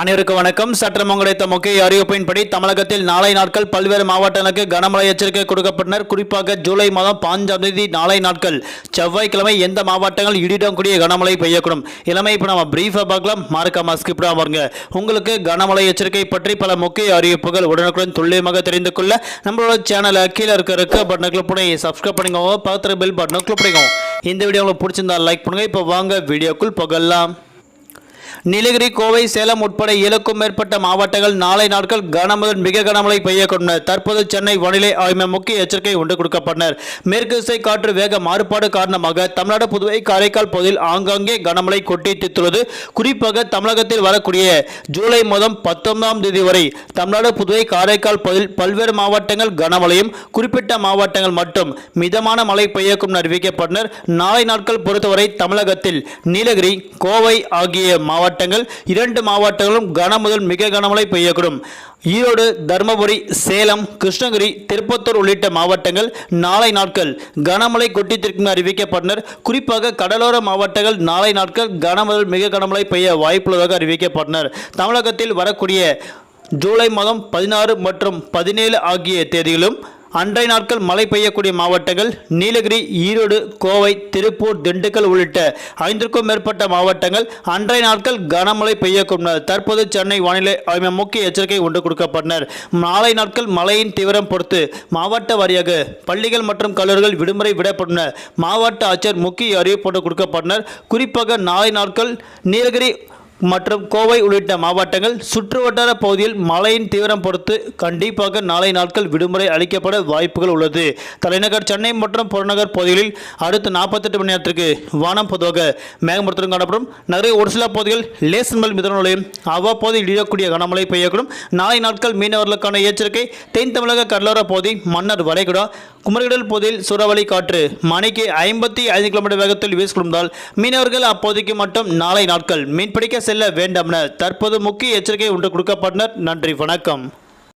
அனைவருக்கும் வணக்கம். சற்றம் கிடைத்த முக்கிய அறிவிப்பின்படி தமிழகத்தில் நாளை நாட்கள் பல்வேறு மாவட்டங்களுக்கு கனமழை எச்சரிக்கை கொடுக்கப்பட்டனர். குறிப்பாக ஜூலை மாதம் பாஞ்சாம் தேதி நாளை நாட்கள் செவ்வாய்க்கிழமை எந்த மாவட்டங்கள் இடிடம் கூடிய கனமழை பெய்யக்கூடும். இளமை இப்போ நம்ம பிரீஃபாக பார்க்கலாம். மறக்காம ஸ்கிப் பாருங்க உங்களுக்கு கனமழை எச்சரிக்கை பற்றி பல முக்கிய அறிவிப்புகள் உடனுக்குடன் துல்லியமாக தெரிந்து கொள்ள நம்மளோட சேனலை கீழே இருக்க இருக்க பட்டனை கிளிக் பண்ணி சப்ஸ்கிரைப் பண்ணிக்கோங்க. பக்கத்தில் பெல் பட்டனை கிளிக் பண்ணிக்கோங்க இந்த வீடியோ உங்களுக்கு பிடிச்சிருந்தா லைக் பண்ணுங்கள் இப்போ வாங்க வீடியோக்குள் புகழலாம் நீலகிரி கோவை சேலம் உட்பட ஏழுக்கும் மேற்பட்ட மாவட்டங்கள் நாளை நாட்கள் கனமுதல் மிக கனமழை பெய்யக்கூடும். தற்போது சென்னை வானிலை ஆய்வு முக்கிய எச்சரிக்கை ஒன்று கொடுக்கப்பட்டனர். மேற்கு திசை காற்று வேக மாறுபாடு காரணமாக தமிழ்நாடு புதுவை காரைக்கால் பகுதியில் ஆங்காங்கே கனமழை கொட்டித்துள்ளது குறிப்பாக தமிழகத்தில் வரக்கூடிய ஜூலை மாதம் பத்தொன்பதாம் தேதி வரை தமிழ்நாடு புதுவை காரைக்கால் பகுதியில் பல்வேறு மாவட்டங்கள் கனமழையும் குறிப்பிட்ட மாவட்டங்கள் மட்டும் மிதமான மழை பெய்யக்கும் அறிவிக்கப்பட்டனர். நாளை நாட்கள் பொறுத்தவரை தமிழகத்தில் நீலகிரி கோவை ஆகிய மாவட்டங்கள் இரண்டு மாவட்டங்களும் கன முதல் மிக கனமழை பெய்யக்கூடும். ஈரோடு தருமபுரி சேலம் கிருஷ்ணகிரி திருப்பத்தூர் உள்ளிட்ட மாவட்டங்கள் நாளை நாட்கள் கனமழை கொட்டித்திற்கும் அறிவிக்கப்பட்டனர். குறிப்பாக கடலோர மாவட்டங்கள் நாளை நாட்கள் கனமுதல் மிக கனமழை பெய்ய வாய்ப்புள்ளதாக அறிவிக்கப்பட்டனர். தமிழகத்தில் வரக்கூடிய ஜூலை மாதம் பதினாறு மற்றும் பதினேழு ஆகிய தேதிகளும் அன்றைய நாட்கள் மழை பெய்யக்கூடிய மாவட்டங்கள் நீலகிரி ஈரோடு கோவை திருப்பூர் திண்டுக்கல் உள்ளிட்ட ஐந்திற்கும் மேற்பட்ட மாவட்டங்கள் அன்றைய நாட்கள் கனமழை பெய்யக்கூடும். தற்போது சென்னை வானிலை ஆய்வு முக்கிய எச்சரிக்கை ஒன்று கொடுக்கப்பட்டனர். நாளை நாட்கள் மழையின் தீவிரம் பொறுத்து மாவட்ட வாரியாக பள்ளிகள் மற்றும் கல்லூரிகள் விடுமுறை விடப்பட்டன மாவட்ட ஆட்சியர் முக்கிய அறிவிப்பு ஒன்று கொடுக்கப்பட்டனர். குறிப்பாக நாளை நாட்கள் நீலகிரி மற்றும் கோவை உள்ளிட்ட மாவட்டங்கள் சுற்றுவட்டார பகுதியில் மழையின் தீவிரம் பொறுத்து கண்டிப்பாக நாளை நாட்கள் விடுமுறை அளிக்கப்பட வாய்ப்புகள் உள்ளது. தலைநகர் சென்னை மற்றும் புறநகர் பகுதிகளில் அடுத்த நாற்பத்தெட்டு மணி நேரத்திற்கு வானம் பொதுவாக மேகமூர்த்தம் காணப்படும். நகரில் ஒரு சில பகுதிகள் லேசன் மேல் மிதனோலையும் அவ்வப்போது இடியக்கூடிய கனமழை பெய்யக்கூடும். நாளை நாட்கள் மீனவர்களுக்கான எச்சரிக்கை. தென் தமிழக கடலோர பகுதி மன்னர் வளைகுடா குமரிகடல் பகுதியில் சூறாவளி காற்று மணிக்கு ஐம்பத்தி ஐந்து கிலோமீட்டர் வேகத்தில் வீசிக்கொண்டால் மீனவர்கள் அப்போதைக்கு மட்டும் நாளை நாட்கள் மீன்பிடிக்க செல்ல வேண்டாம் தற்போது முக்கிய எச்சரிக்கை ஒன்று கொடுக்கப்பட்டனர். நன்றி வணக்கம்.